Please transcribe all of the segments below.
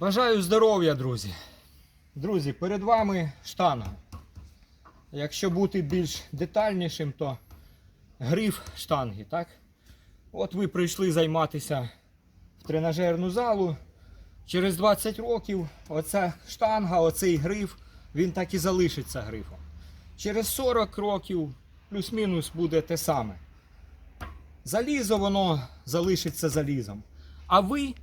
Бажаю здоров'я, друзі. Друзі, перед вами штанга. Якщо бути більш детальнішим, то гриф штанги, так? От ви прийшли займатися в тренажерну залу. Через 20 років оця штанга, оцей гриф, він так і залишиться грифом. Через 40 років плюс-мінус буде те саме. Залізо воно залишиться залізом. А ви,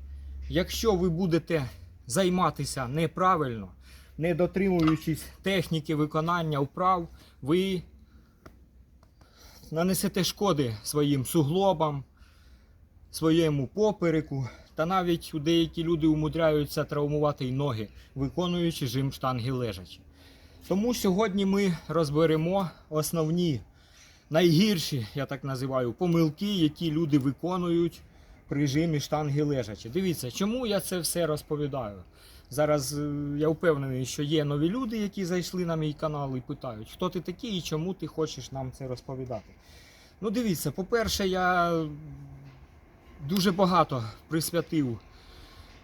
якщо ви будете займатися неправильно, не дотримуючись техніки виконання вправ, ви нанесете шкоди своїм суглобам, своєму попереку, та навіть деякі люди умудряються травмувати й ноги, виконуючи жим штанги лежачи. Тому сьогодні ми розберемо основні найгірші, я так називаю, помилки, які люди виконують при жимі штанги лежачі. Дивіться, чому я це все розповідаю. Зараз е, я впевнений, що є нові люди, які зайшли на мій канал і питають, хто ти такий і чому ти хочеш нам це розповідати. Ну, дивіться, по-перше, я дуже багато присвятив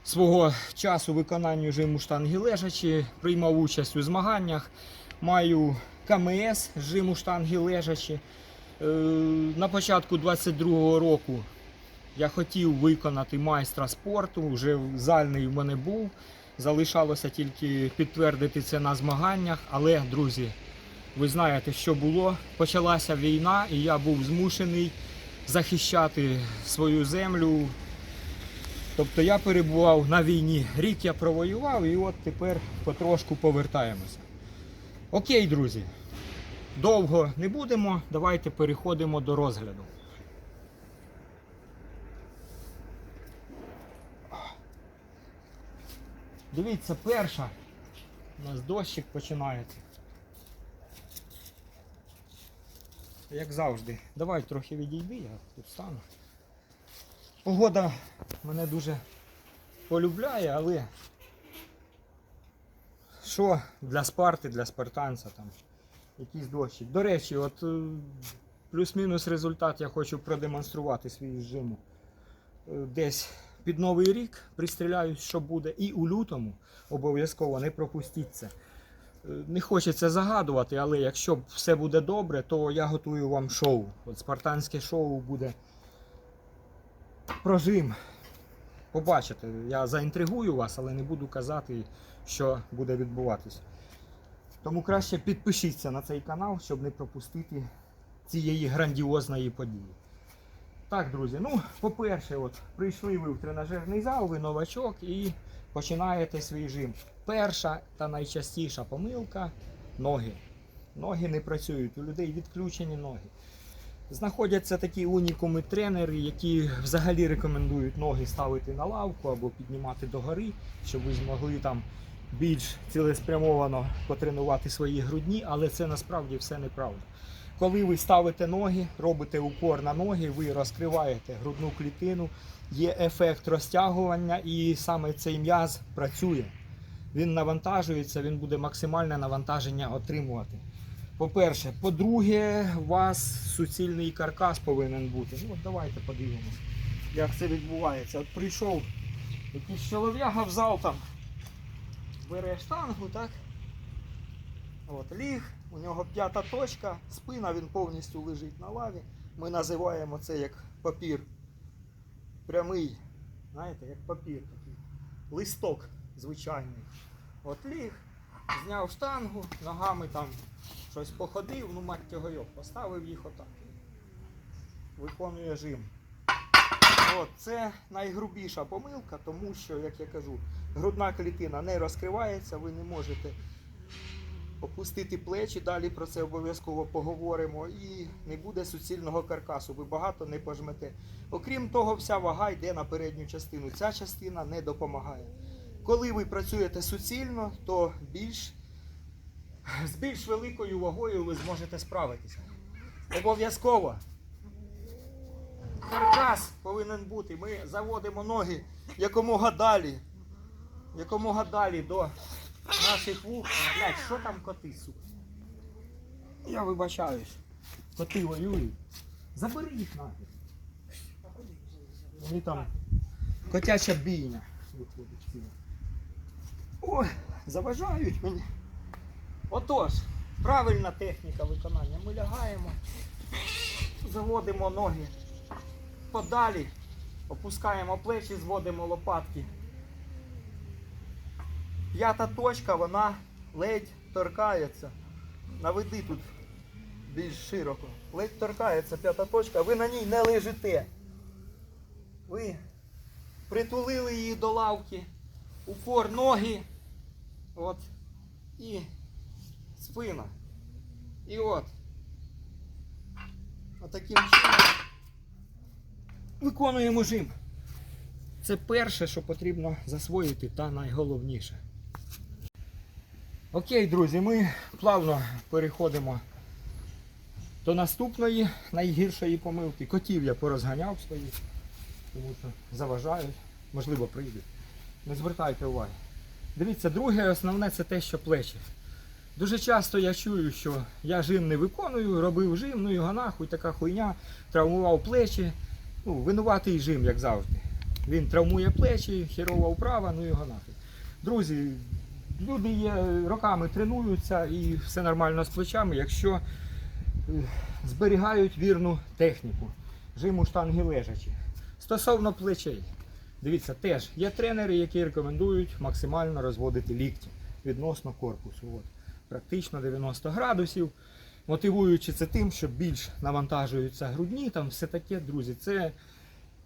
свого часу виконанню жиму штанги лежачі, приймав участь у змаганнях, маю КМС жиму штанги лежачі. Е, На початку 22-го року я хотів виконати майстра спорту, вже зальний в мене був. Залишалося тільки підтвердити це на змаганнях. Але, друзі, ви знаєте, що було. Почалася війна, і я був змушений захищати свою землю. Тобто я перебував на війні. Рік я провоював і от тепер потрошку повертаємося. Окей, друзі. Довго не будемо. Давайте переходимо до розгляду. Дивіться, перша. У нас дощик починається. Як завжди. Давай трохи відійди, я тут стану. Погода мене дуже полюбляє, але що для спарти, для спартанця там якийсь дощик. До речі, от е, плюс-мінус результат я хочу продемонструвати свій жиму. Е, Десь під Новий рік пристріляюсь, що буде. І у лютому обов'язково не пропустіть це. Не хочеться загадувати, але якщо все буде добре, то я готую вам шоу. От спартанське шоу буде про жим. Побачите, я заінтригую вас, але не буду казати, що буде відбуватись. Тому краще підпишіться на цей канал, щоб не пропустити цієї грандіозної події. Так, друзі, ну, по-перше, от, прийшли ви в тренажерний зал, ви новачок і починаєте свій жим. Перша та найчастіша помилка ноги. Ноги не працюють, у людей відключені ноги. Знаходяться такі унікуми тренери, які взагалі рекомендують ноги ставити на лавку або піднімати догори, щоб ви змогли там більш цілеспрямовано потренувати свої грудні, але це насправді все неправда. Коли ви ставите ноги, робите упор на ноги, ви розкриваєте грудну клітину, є ефект розтягування, і саме цей м'яз працює. Він навантажується, він буде максимальне навантаження отримувати. По-перше, по-друге, у вас суцільний каркас повинен бути. Ну, от давайте подивимося, як це відбувається. От прийшов якийсь чолов'яга в зал там, бере штангу, так? От, ліг, у нього п'ята точка, спина, він повністю лежить на лаві. Ми називаємо це як папір. Прямий, знаєте, як папір такий. Листок звичайний. От ліг, зняв штангу, ногами там щось походив, ну мать його йоп, поставив їх отак. Виконує жим. От, це найгрубіша помилка, тому що, як я кажу, грудна клітина не розкривається, ви не можете опустити плечі, далі про це обов'язково поговоримо. І не буде суцільного каркасу, ви багато не пожмете. Окрім того, вся вага йде на передню частину. Ця частина не допомагає. Коли ви працюєте суцільно, то більш, з більш великою вагою ви зможете справитися. Обов'язково. Каркас повинен бути. Ми заводимо ноги якомога далі. Якомога далі до наших вух. Блять, що там коти, сука? Я вибачаюсь. Коти воюють. Забери їх нафіг. Вони там котяча бійня. Ой, заважають мені. Отож, правильна техніка виконання. Ми лягаємо, заводимо ноги подалі, опускаємо плечі, зводимо лопатки. П'ята точка, вона ледь торкається. Наведи тут більш широко. Ледь торкається п'ята точка, ви на ній не лежите. Ви притулили її до лавки, упор ноги. От. І спина. І от. Отаким чином виконуємо жим. Це перше, що потрібно засвоїти, та найголовніше. Окей, друзі, ми плавно переходимо до наступної найгіршої помилки. Котів я порозганяв своїх, тому що заважають, можливо, прийдуть. Не звертайте уваги. Дивіться, друге основне це те, що плечі. Дуже часто я чую, що я жим не виконую, робив жим, ну його нахуй, така хуйня, травмував плечі. Ну, винуватий жим, як завжди. Він травмує плечі, херова вправа, ну його нахуй. Друзі, люди є, роками тренуються і все нормально з плечами, якщо е, зберігають вірну техніку. Жиму штанги лежачі. Стосовно плечей. Дивіться, теж є тренери, які рекомендують максимально розводити лікті відносно корпусу. От. Практично 90 градусів. Мотивуючи це тим, що більш навантажуються грудні, там все таке, друзі, це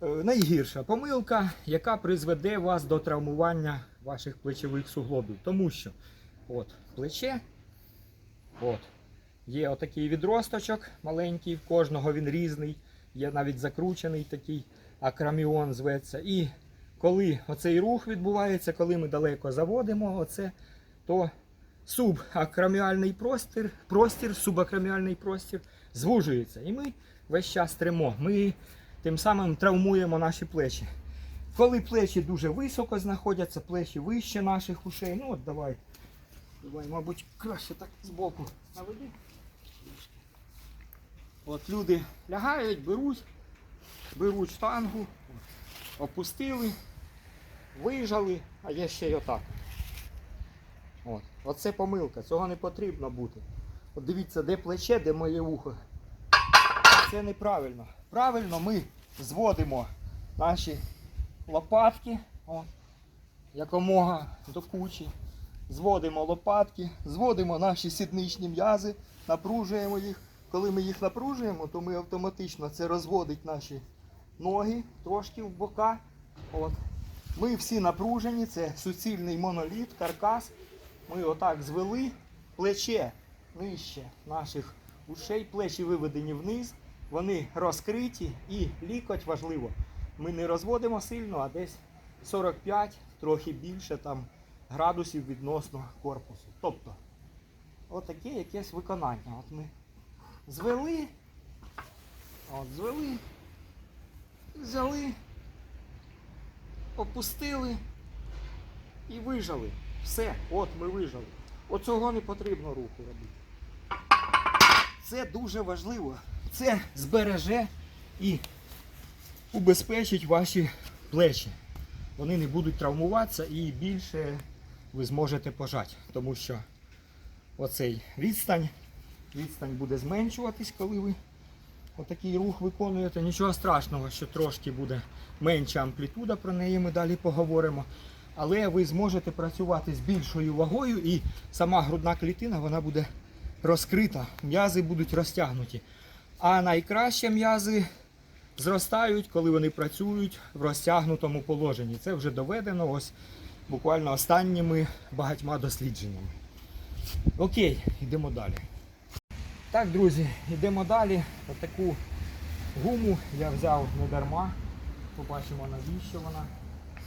найгірша помилка, яка призведе вас до травмування ваших плечових суглобів. Тому що от, плече, от, є отакий відросточок маленький, в кожного він різний, є навіть закручений такий акраміон зветься. І коли оцей рух відбувається, коли ми далеко заводимо оце, то субакроміальний простір, простір, субакроміальний простір звужується. І ми весь час тремо. Ми тим самим травмуємо наші плечі. Коли плечі дуже високо знаходяться, плечі вище наших ушей, ну от давай, давай, мабуть, краще так збоку наведи. От люди лягають, беруть, беруть штангу, опустили, вижали, а є ще й отак. От. Оце помилка, цього не потрібно бути. От дивіться, де плече, де моє вухо. Це неправильно. Правильно ми зводимо наші лопатки о, якомога до кучі. Зводимо лопатки, зводимо наші сідничні м'язи, напружуємо їх. Коли ми їх напружуємо, то ми автоматично це розводить наші ноги трошки в бока. От. Ми всі напружені, це суцільний моноліт, каркас. Ми отак звели плече нижче наших ушей, плечі виведені вниз, вони розкриті і лікоть важливо. Ми не розводимо сильно, а десь 45, трохи більше там градусів відносно корпусу. Тобто, отаке якесь виконання. От ми звели, от звели, взяли, опустили і вижали. Все, от ми вижали. Оцього не потрібно руку робити. Це дуже важливо. Це збереже і убезпечить ваші плечі. Вони не будуть травмуватися і більше ви зможете пожати. Тому що оцей відстань, відстань буде зменшуватись, коли ви отакий рух виконуєте. Нічого страшного, що трошки буде менша амплітуда, про неї ми далі поговоримо. Але ви зможете працювати з більшою вагою і сама грудна клітина вона буде розкрита, м'язи будуть розтягнуті. А найкраще м'язи зростають, коли вони працюють в розтягнутому положенні. Це вже доведено ось буквально останніми багатьма дослідженнями. Окей, йдемо далі. Так, друзі, йдемо далі. Отаку гуму я взяв не дарма. Побачимо навіщо вона.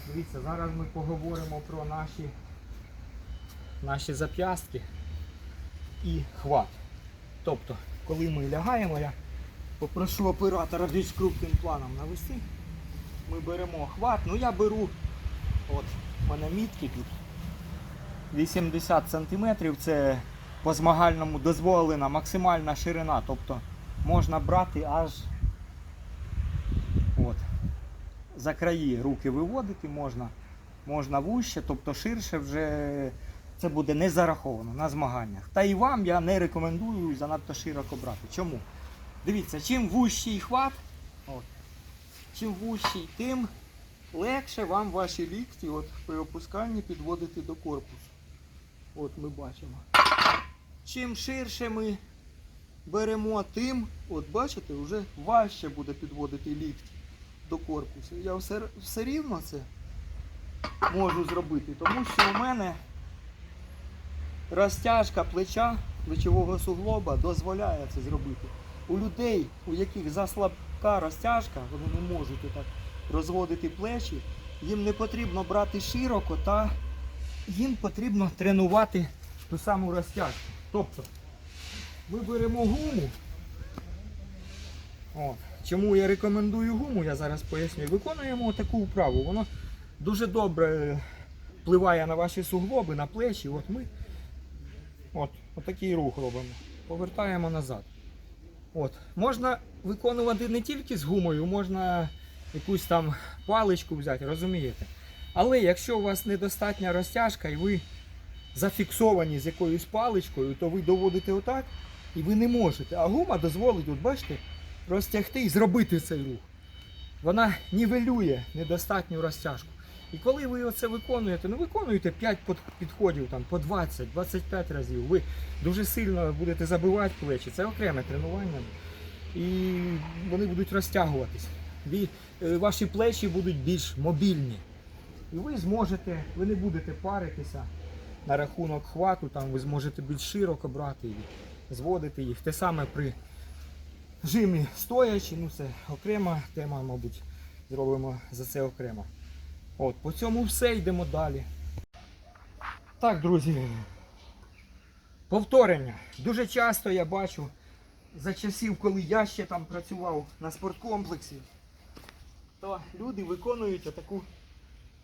Дивіться, зараз ми поговоримо про наші, наші зап'ястки і хват. Тобто, коли ми лягаємо, я попрошу оператора більш крупним планом навести. Ми беремо хват. Ну я беру, от, мене тут 80 см, це по змагальному дозволена максимальна ширина. Тобто можна брати аж от, за краї руки виводити можна. можна вужче, тобто ширше вже це буде не зараховано на змаганнях. Та і вам я не рекомендую занадто широко брати. Чому? Дивіться, чим вущий хват, от, чим вущий, тим легше вам ваші лікті от, при опусканні підводити до корпусу. От ми бачимо. Чим ширше ми беремо, тим, от бачите, вже важче буде підводити лікті до корпусу. Я все, все рівно це можу зробити, тому що у мене розтяжка плеча, плечового суглоба дозволяє це зробити. У людей, у яких заслабка розтяжка, вони не можуть так розводити плечі, їм не потрібно брати широко, та їм потрібно тренувати ту саму розтяжку. Тобто ми беремо гуму. От. Чому я рекомендую гуму, я зараз поясню. Виконуємо таку вправу. Воно дуже добре впливає на ваші суглоби, на плечі. От ми от, отакий рух робимо. Повертаємо назад. От. Можна виконувати не тільки з гумою, можна якусь там паличку взяти, розумієте? Але якщо у вас недостатня розтяжка і ви зафіксовані з якоюсь паличкою, то ви доводите отак і ви не можете. А гума дозволить, от бачите, розтягти і зробити цей рух. Вона нівелює недостатню розтяжку. І коли ви оце виконуєте, ну виконуєте 5 підходів там, по 20-25 разів, ви дуже сильно будете забивати плечі. Це окреме тренування. І вони будуть розтягуватись. Е, Ваші плечі будуть більш мобільні. І ви зможете, ви не будете паритися на рахунок хвату, там ви зможете більш широко брати і зводити їх. Те саме при жимі стоячи, ну це окрема тема, мабуть, зробимо за це окремо. От, по цьому все йдемо далі. Так, друзі. Повторення. Дуже часто я бачу за часів, коли я ще там працював на спорткомплексі, то люди виконують отаку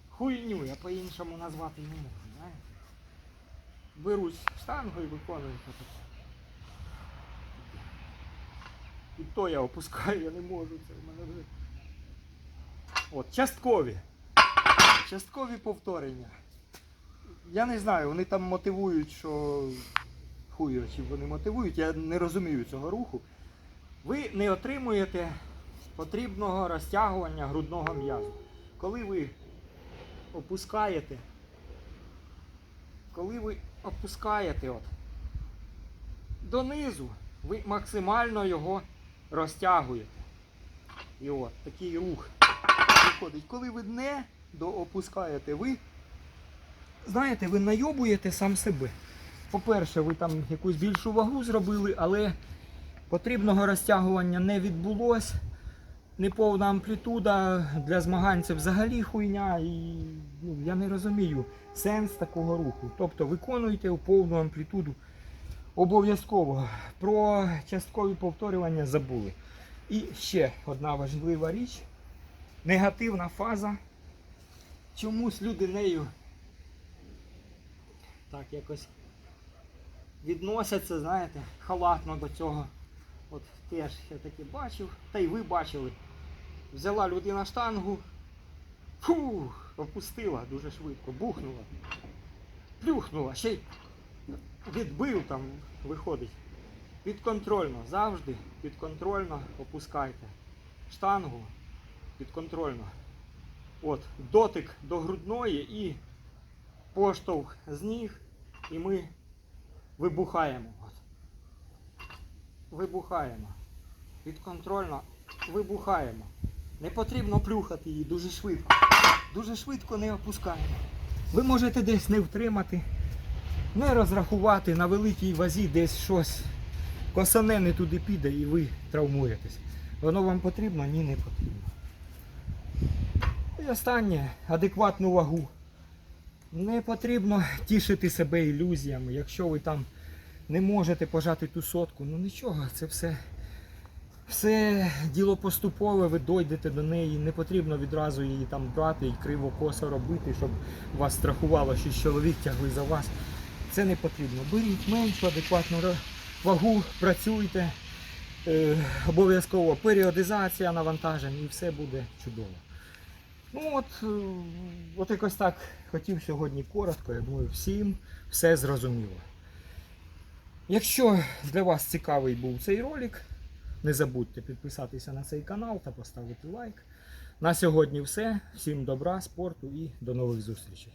хуйню, я по-іншому назвати не можу. Знаєте? Беруть штангу і виконують отаку. І то я опускаю, я не можу. Це в мене вже. От, часткові. Часткові повторення. Я не знаю, вони там мотивують, що хую, чи вони мотивують, я не розумію цього руху. Ви не отримуєте потрібного розтягування грудного м'язу. Коли ви опускаєте, коли ви опускаєте от, донизу, ви максимально його розтягуєте. І от такий рух виходить. Коли ви не доопускаєте, ви знаєте, ви найобуєте сам себе. По-перше, ви там якусь більшу вагу зробили, але потрібного розтягування не відбулось. Неповна амплітуда для змагань це взагалі хуйня. І ну, я не розумію сенс такого руху. Тобто виконуйте у повну амплітуду обов'язково. Про часткові повторювання забули. І ще одна важлива річ. Негативна фаза. Чомусь люди нею так якось відносяться, знаєте, халатно до цього. От теж я таке бачив, та й ви бачили. Взяла людина штангу, фух, опустила дуже швидко, бухнула, плюхнула, ще й відбив там, виходить. Підконтрольно, завжди підконтрольно опускайте штангу підконтрольно. От, дотик до грудної і поштовх з ніг, і ми вибухаємо. От. Вибухаємо. Підконтрольно вибухаємо. Не потрібно плюхати її дуже швидко. Дуже швидко не опускаємо. Ви можете десь не втримати, не розрахувати на великій вазі десь щось. Косане не туди піде і ви травмуєтесь. Воно вам потрібно? Ні, не потрібно. І останнє адекватну вагу. Не потрібно тішити себе ілюзіями. Якщо ви там не можете пожати ту сотку, ну нічого, це все, все діло поступове, ви дойдете до неї. Не потрібно відразу її там брати і криво косо робити, щоб вас страхувало, що чоловік тягли за вас. Це не потрібно. Беріть меншу адекватну вагу, працюйте. Е, обов'язково періодизація навантажень і все буде чудово. Ну от, е, от якось так хотів сьогодні коротко, я думаю, всім все зрозуміло. Якщо для вас цікавий був цей ролик, не забудьте підписатися на цей канал та поставити лайк. На сьогодні все. Всім добра, спорту і до нових зустрічей.